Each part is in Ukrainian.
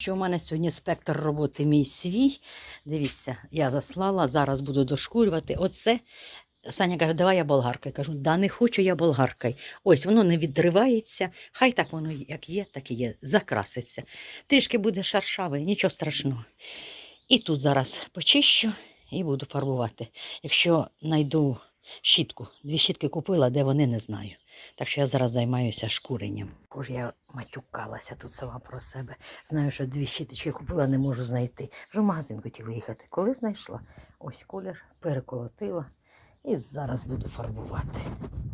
Що у мене сьогодні спектр роботи мій свій. Дивіться, я заслала, зараз буду дошкурювати. Оце. Саня каже, давай я болгаркою. Кажу, да не хочу я болгаркою. Ось воно не відривається. Хай так воно як є, так і є. Закраситься. Трішки буде шаршавий, нічого страшного. І тут зараз почищу і буду фарбувати. Якщо знайду щітку, дві щітки купила, де вони не знаю. Так що я зараз займаюся шкуренням. Боже, я матюкалася тут сама про себе. Знаю, що дві щіточки купила, не можу знайти. Вже в магазин хотіла їхати. Коли знайшла? Ось колір, переколотила і зараз буду фарбувати.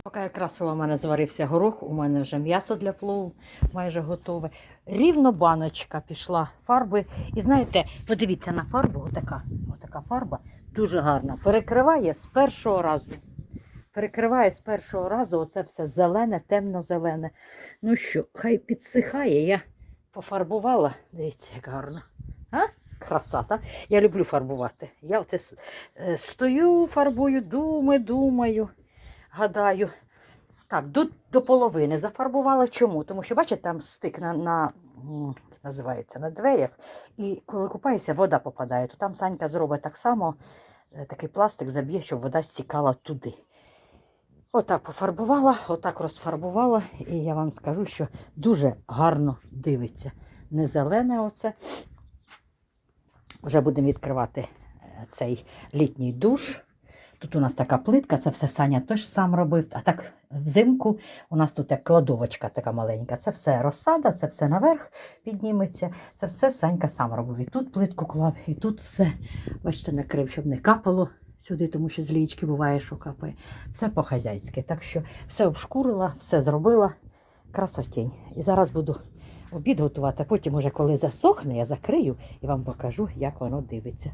Поки я красила, у мене зварився горох, у мене вже м'ясо для плову майже готове. Рівно баночка пішла фарби. І знаєте, подивіться на фарбу, отака, отака фарба дуже гарна. Перекриває з першого разу. Перекриває з першого разу оце все зелене, темно-зелене. Ну що, хай підсихає. Я пофарбувала. Дивіться, як гарно. А? Красота. Я люблю фарбувати. Я оце е, стою, фарбую, думаю, думаю, гадаю. Так, до, до половини зафарбувала. Чому? Тому що, бачите, там стик на, на називається, на дверях. І коли купаєшся, вода попадає, то там Санька зробить так само, е, такий пластик заб'є, щоб вода стікала туди. Отак пофарбувала, отак розфарбувала, і я вам скажу, що дуже гарно дивиться. Не зелене оце. Вже будемо відкривати е, цей літній душ. Тут у нас така плитка, це все Саня теж сам робив. А так взимку у нас тут як кладовочка така маленька. Це все розсада, це все наверх підніметься. Це все Санька сам робив. І тут плитку клав, і тут все, бачите, накрив, щоб не капало сюди, тому що з буває, що капає. Все по-хазяйськи. Так що все обшкурила, все зробила. Красотінь. І зараз буду обід готувати, а потім, уже коли засохне, я закрию і вам покажу, як воно дивиться.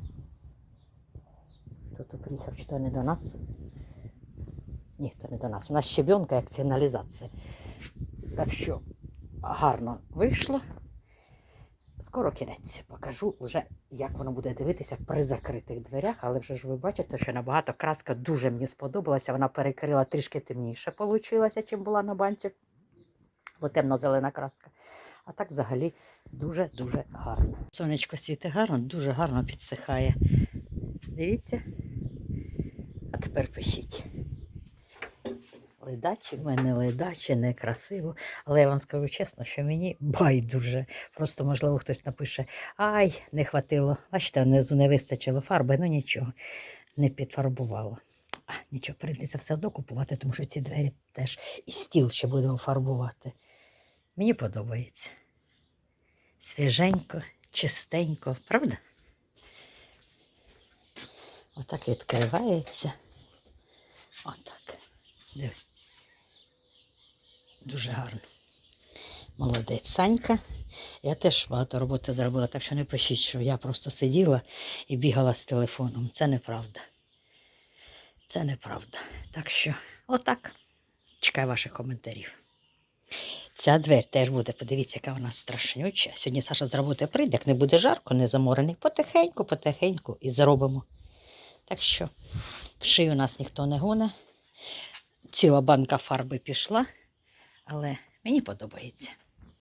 Тут приїхав, чи то не до нас? Ні, то не до нас. У нас щебенка, як сигналізація. Так що гарно вийшло. Скоро кінець. Покажу вже, як воно буде дивитися при закритих дверях, але вже ж ви бачите, що набагато краска дуже мені сподобалася. Вона перекрила трішки темніше, получилася, чим була на банці, бо темно-зелена краска. А так взагалі дуже-дуже гарно. Сонечко світить гарно, дуже гарно підсихає. Дивіться. А тепер пишіть. Ледачі в мене ледачі, некрасиво. Але я вам скажу чесно, що мені байдуже. Просто, можливо, хтось напише: Ай, не хватило. Бачите, внизу не вистачило фарби, ну нічого, не підфарбувало. А, нічого, прийдеться все одно купувати, тому що ці двері теж і стіл ще будемо фарбувати. Мені подобається. Свіженько, чистенько, правда? Отак відкривається. Отак. Диви. Дуже гарно. Молодець Санька. Я теж багато роботи зробила, так що не пишіть, що я просто сиділа і бігала з телефоном. Це неправда. Це неправда. Так що, отак. Чекаю ваших коментарів. Ця двері теж буде, подивіться, яка вона страшнюча. Сьогодні Саша з роботи прийде, як не буде жарко, не заморений. Потихеньку, потихеньку і зробимо. Так що в шию нас ніхто не гоне. Ціла банка фарби пішла, але мені подобається.